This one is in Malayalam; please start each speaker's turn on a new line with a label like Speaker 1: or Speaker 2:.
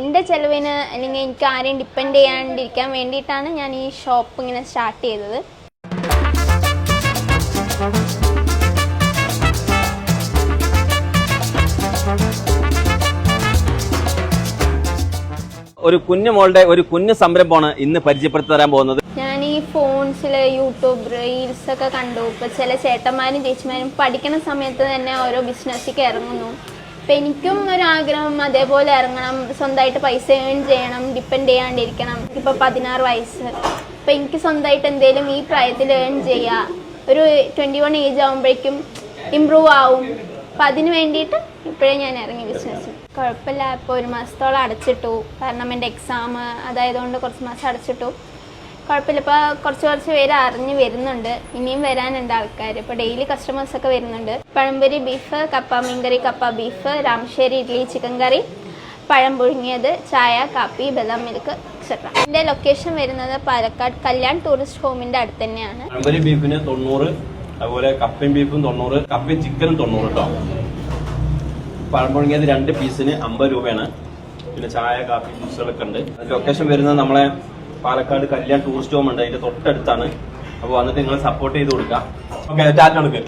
Speaker 1: എന്റെ ചെലവിന് അല്ലെങ്കിൽ എനിക്ക് ആരെയും ഡിപ്പെൻഡ് ചെയ്യാണ്ടിരിക്കാൻ വേണ്ടിയിട്ടാണ് ഞാൻ ഈ ഷോപ്പ് ഇങ്ങനെ സ്റ്റാർട്ട് ചെയ്തത്.
Speaker 2: ഒരു കുഞ്ഞു മോളുടെ ഒരു കുഞ്ഞു സംരംഭമാണ് ഇന്ന് പരിചയപ്പെടുത്തി തരാൻ പോകുന്നത്.
Speaker 1: ഞാൻ ഈ ഫോൺസിൽ യൂട്യൂബ് റീൽസ് ഒക്കെ കണ്ടു. ഇപ്പൊ ചില ചേട്ടന്മാരും ചേച്ചിമാരും പഠിക്കുന്ന സമയത്ത് തന്നെ ഓരോ ബിസിനസ്സിലേക്ക് ഇറങ്ങുന്നു. അപ്പം എനിക്കും ഒരു ആഗ്രഹം അതേപോലെ ഇറങ്ങണം സ്വന്തമായിട്ട് പൈസ ഏൺ ചെയ്യണം ഡിപ്പെൻഡ് ചെയ്യാണ്ടിരിക്കണം. ഇപ്പൊ പതിനാറ് വയസ്സ്. അപ്പം എനിക്ക് സ്വന്തമായിട്ട് എന്തെങ്കിലും ഈ പ്രായത്തിൽ ഏൺ ചെയ്യുക ഒരു ട്വന്റി വൺ ഏജ് ആകുമ്പോഴേക്കും ഇമ്പ്രൂവ് ആവും. അപ്പം അതിന് വേണ്ടിയിട്ട് ഇപ്പോഴേ ഞാൻ ഇറങ്ങി ബിസിനസ് കുഴപ്പമില്ല. ഇപ്പോൾ ഒരു മാസത്തോളം അടച്ചിട്ടു. കാരണം എന്റെ എക്സാം അതായതുകൊണ്ട് കുറച്ച് മാസം അടച്ചിട്ടു. കുഴപ്പമില്ല. ഇപ്പോൾ കുറച്ച് കുറച്ച് പേര് അറിഞ്ഞ് വരുന്നുണ്ട്. ഇനിയും വരാനുണ്ട് ആൾക്കാർ ഇപ്പോൾ ഡെയിലി കസ്റ്റമേഴ്സ് ഒക്കെ വരുന്നുണ്ട്. പഴംപൊരി ബീഫ് കപ്പ മീൻകറി കപ്പ beef Ramassery idli chicken curry പഴം പുഴുങ്ങിയത് ചായ കാപ്പി ബദാം മിൽക്ക് എക്സെട്ര എന്റെ ലൊക്കേഷൻ വരുന്നത് പാലക്കാട് കല്യാൺ ടൂറിസ്റ്റ് ഹോമിന്റെ അടുത്ത് തന്നെയാണ്.
Speaker 2: പഴംപൊരി ബീഫിന് തൊണ്ണൂറ് അതുപോലെ കപ്പയും ബീഫും തൊണ്ണൂറ് കപ്പയും ചിക്കനും തൊണ്ണൂറ് കേട്ടോ പഴം പുഴുങ്ങിയത് രണ്ട് പീസിന് അമ്പത് രൂപയാണ്. പിന്നെ ചായ കാപ്പി ജ്യൂസുകളൊക്കെ ഉണ്ട്. ലൊക്കേഷൻ വരുന്നത് നമ്മളെ പാലക്കാട് കല്യാൺ ടൂറിസ്റ്റ് ഹോം ഉണ്ട്. അതിന്റെ തൊട്ടടുത്താണ്. അപ്പോൾ വന്നിട്ട് നിങ്ങൾ സപ്പോർട്ട് ചെയ്ത് കൊടുക്കാം. ഓക്കെ ടാറ്റ എടുക്ക്